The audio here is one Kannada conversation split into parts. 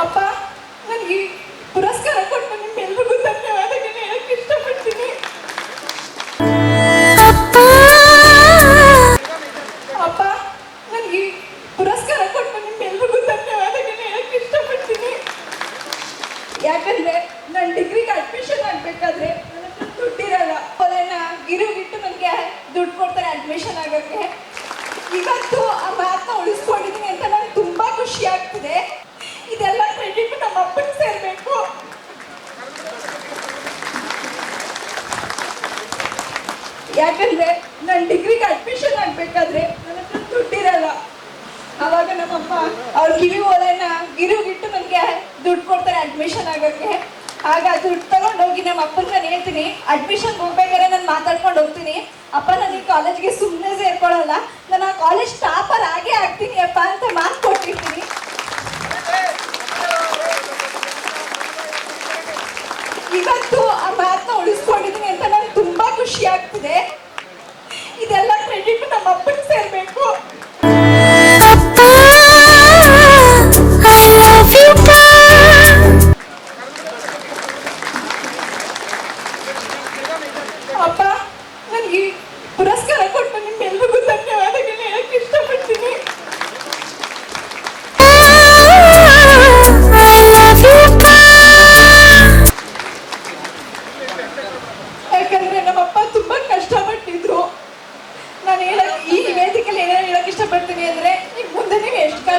ಅಪ್ಪ, ನನಗೆ ಪುರಸ್ಕಾರ ಕೊಟ್ಟು ನಿಮ್ಮೆಲ್ರಿಗೂ ಧನ್ಯವಾದಗಳನ್ನ ಹೇಳಕ್ಕೆ ಇಷ್ಟಪಡ್ತೀನಿ. ಅಪ್ಪ, ನನಗೆ ಪುರಸ್ಕಾರ ಕೊಟ್ಟು ನಿಮ್ಮೆಲ್ರಿಗೂ ಧನ್ಯವಾದಗಳನ್ನ ಹೇಳಕ್ಕೆ ಇಷ್ಟಪಡ್ತೀನಿ. ಯಾಕಂದ್ರೆ ನನ್ನ ಡಿಗ್ರಿಗೆ ಅಡ್ಮಿಷನ್ ಆಗಬೇಕಾದ್ರೆ ನನ್ನ ಹತ್ರ ದುಡ್ಡಿರಲ್ಲ. ಅದನ್ನ ಗಿರುಗಿಟ್ಟು ನನಗೆ ದುಡ್ಡು ಕೊಡ್ತಾರೆ ಅಡ್ಮಿಷನ್ ಆಗೋಕ್ಕೆ. ಇವತ್ತು ಆ ಮಾತನ್ನ ಉಳಿಸ್ಕೊಂಡಿದ್ದೀನಿ ಅಂತ ನನಗೆ ತುಂಬಾ ಖುಷಿ ಆಗ್ತಿದೆ ಇದೆಲ್ಲ ಕ್ರೆಡಿಟ್ ನಮ್ಮ ಅಪ್ಪನಿಗೆ ಸೇರ್ಬೇಕು ಯಾಕಂದ್ರೆ ನಾನು ಡಿಗ್ರಿಗೆ ಅಡ್ಮಿಷನ್ ಆಗ್ಬೇಕಾದ್ರೆ ನನ್ನ ದುಡ್ಡಿರಲ್ಲ. ಅವಾಗ ನಮ್ಮಮ್ಮ ಅವ್ರ ಕಿವಿ ಓಲೆನ ಗಿರುಗಿಟ್ಟು ನನಗೆ ದುಡ್ಡು ಕೊಡ್ತಾರೆ ಅಡ್ಮಿಷನ್ ಆಗೋಕ್ಕೆ. ಆಗ ದುಡ್ಡು ತಗೊಂಡೋಗಿ ನಮ್ಮ ಅಪ್ಪನ ನಾನು ಹೇಳ್ತೀನಿ ಅಡ್ಮಿಷನ್ ಹೋಗ್ಬೇಕಾದ್ರೆ ನಾನು ಮಾತಾಡ್ಕೊಂಡು ಹೋಗ್ತೀನಿ. ಅಪ್ಪ ನಾನು ಈ ಕಾಲೇಜ್ಗೆ ಸುಮ್ಮನೆ ಸೇರ್ಕೊಳ್ಳಲ್ಲ. ನಾನು ಆ ಕಾಲೇಜ್ ಟಾಪರ್ ಆಗೇ ಆಗ್ತೀನಿ ಅಪ್ಪ ಅಂತ ಮಾತು ಕೊಟ್ಟಿರ್ತೀನಿ. ಇವತ್ತು ಆ ಮಾತನ್ನ ಉಳಿಸ್ಕೊಂಡಿದ್ದೀನಿ ಅಂತ ನಂಗೆ ತುಂಬಾ ಖುಷಿ ಆಗ್ತಿದೆ.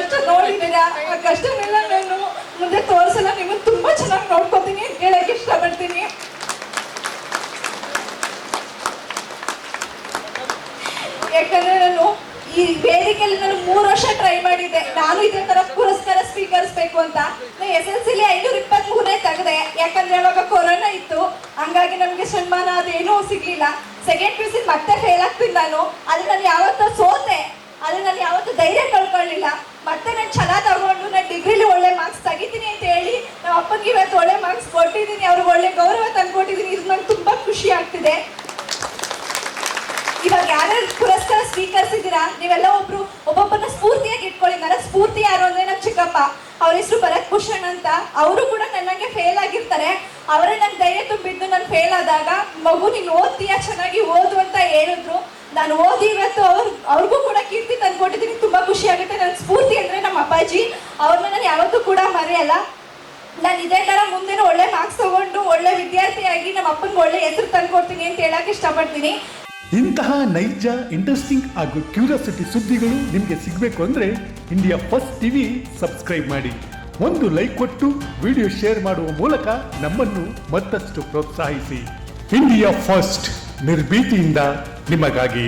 ಕಷ್ಟ ನೋಡಿದ್ದೀರಾ? ಕಷ್ಟನೆಲ್ಲ ನಾನು ಮುಂದೆ ತೋರಿಸಲ್ಲ ನಿಮಗೆ ತುಂಬಾ ಚೆನ್ನಾಗಿ ನೋಡ್ಕೊತೀನಿ ಹೇಳಕ್ ಇಷ್ಟಪಡ್ತೀನಿ. ಯಾಕಂದ್ರೆ ನಾನು ಈ ವೇದಿಕೆಯಲ್ಲಿ ನಾನು ಮೂರು ವರ್ಷ ಟ್ರೈ ಮಾಡಿದ್ದೆ. ನಾನು ಇದೇ ತರ ಪುರಸ್ಕಾರ ಸ್ವೀಕರಿಸಬೇಕು ಅಂತ. ಎಸ್ ಎಲ್ ಸಿಲಿ ಐನೂರ ಇಪ್ಪತ್ತ್ ಮೂರನೇ ತೆಗೆದೆ. ಯಾಕಂದ್ರೆ ಅವಾಗ ಕೊರೋನಾ ಇತ್ತು. ಹಂಗಾಗಿ ನಮಗೆ ಸನ್ಮಾನ ಅದೇನೂ ಸಿಗ್ಲಿಲ್ಲ. ಸೆಕೆಂಡ್ ಪಿ ಸಿ ಮತ್ತೆ ಫೇಲ್ ಆಗ್ತೀನಿ ನಾನು. ಅಲ್ಲಿ ನಾನು ಯಾವತ್ತೂ ಸೋತೆ. ಅದು ನಾನು ಯಾವತ್ತೂ ಧೈರ್ಯ ಕಳ್ಕೊಳ್ಳಿಲ್ಲ. ಮತ್ತೆ ನಾನು ಛಲ ತಗೊಂಡು ನಾನು ಡಿಗ್ರಿಲಿ ಒಳ್ಳೆ ಮಾರ್ಕ್ಸ್ ತೆಗಿತೀನಿ ಅಂತ ಹೇಳಿ ನಮ್ಮ ಅಪ್ಪನಿಗೆ ಇವತ್ತು ಒಳ್ಳೆ ಮಾರ್ಕ್ಸ್ ಕೊಟ್ಟಿದ್ದೀನಿ, ಅವ್ರಿಗೆ ಒಳ್ಳೆ ಗೌರವ ತಂದ್ಕೊಟ್ಟಿದ್ದೀನಿ, ಇದು ನಂಗೆ ತುಂಬಾ ಖುಷಿ ಆಗ್ತಿದೆ. ಇವಾಗ ಯಾರ್ಯಾರು ಪುರಸ್ಕಾರ ಸ್ವೀಕರಿಸಿದ್ದೀರಾ? ನೀವೆಲ್ಲ ಒಬ್ರು, ಒಬ್ಬೊಬ್ಬರನ್ನ ಸ್ಫೂರ್ತಿಯಾಗಿ ಇಟ್ಕೊಳ್ಳಿ. ನನ್ನ ಸ್ಫೂರ್ತಿ ಯಾರು ಅಂದ್ರೆ ನಮ್ಮ ಚಿಕ್ಕಪ್ಪ. ಅವ್ರ ಹೆಸರು ಭರತ್ ಭೂಷಣ್ ಅಂತ. ಅವರು ಕೂಡ ನನ್ನಂಗೆ ಫೇಲ್ ಆಗಿರ್ತಾರೆ. ಅವರೇ ನನ್ಗೆ ಧೈರ್ಯ ತುಂಬಿದ್ದು ನಾನು ಫೇಲ್ ಆದಾಗ, ಮಗು ನೀನು ಓದ್ತೀಯ? ಚೆನ್ನಾಗಿ ಓದು ಅಂತ ಹೇಳಿದ್ರು ನಾನು ಓದಿ ಇವತ್ತು ಅವ್ರು ಅವ್ರಿಗೂ ಕೂಡ ಕೀರ್ತಿ ತಂದ್ಕೊಟ್ಟಿದ್ದೀನಿ. ತುಂಬಾ ಖುಷಿ ಆಗುತ್ತೆ. ನನ್ನ ಸ್ಫೂರ್ತಿ ಅಂದ್ರೆ ನಮ್ಮ ಅಪ್ಪಾಜಿ. ಅವ್ರನ್ನ ನಾನು ಯಾವತ್ತೂ ಕೂಡ ಮರೆಯಲ್ಲ. ನಾನು ಇದೇ ತರ ಮುಂದೆನೂ ಒಳ್ಳೆ ಮಾರ್ಕ್ಸ್ ತಗೊಂಡು ಒಳ್ಳೆ ವಿದ್ಯಾರ್ಥಿಯಾಗಿ ನಮ್ಮ ಅಪ್ಪನಿಗೆ ಒಳ್ಳೆ ಹೆಸರು ತಂದ್ಕೊಡ್ತೀನಿ ಅಂತ ಹೇಳಕ್ ಇಷ್ಟಪಡ್ತೀನಿ. ಇಂತಹ ನೈಜ ಇಂಟ್ರೆಸ್ಟಿಂಗ್ ಹಾಗೂ ಕ್ಯೂರಿಯಾಸಿಟಿ ಸುದ್ದಿಗಳು ನಿಮಗೆ ಸಿಗಬೇಕು ಅಂದರೆ ಇಂಡಿಯಾ ಫಸ್ಟ್ ಟಿವಿ ಸಬ್ಸ್ಕ್ರೈಬ್ ಮಾಡಿ. ಒಂದು ಲೈಕ್ ಕೊಟ್ಟು ವಿಡಿಯೋ ಶೇರ್ ಮಾಡುವ ಮೂಲಕ ನಮ್ಮನ್ನು ಮತ್ತಷ್ಟು ಪ್ರೋತ್ಸಾಹಿಸಿ. ಇಂಡಿಯಾ ಫಸ್ಟ್ ನಿರ್ಭೀತಿಯಿಂದ ನಿಮಗಾಗಿ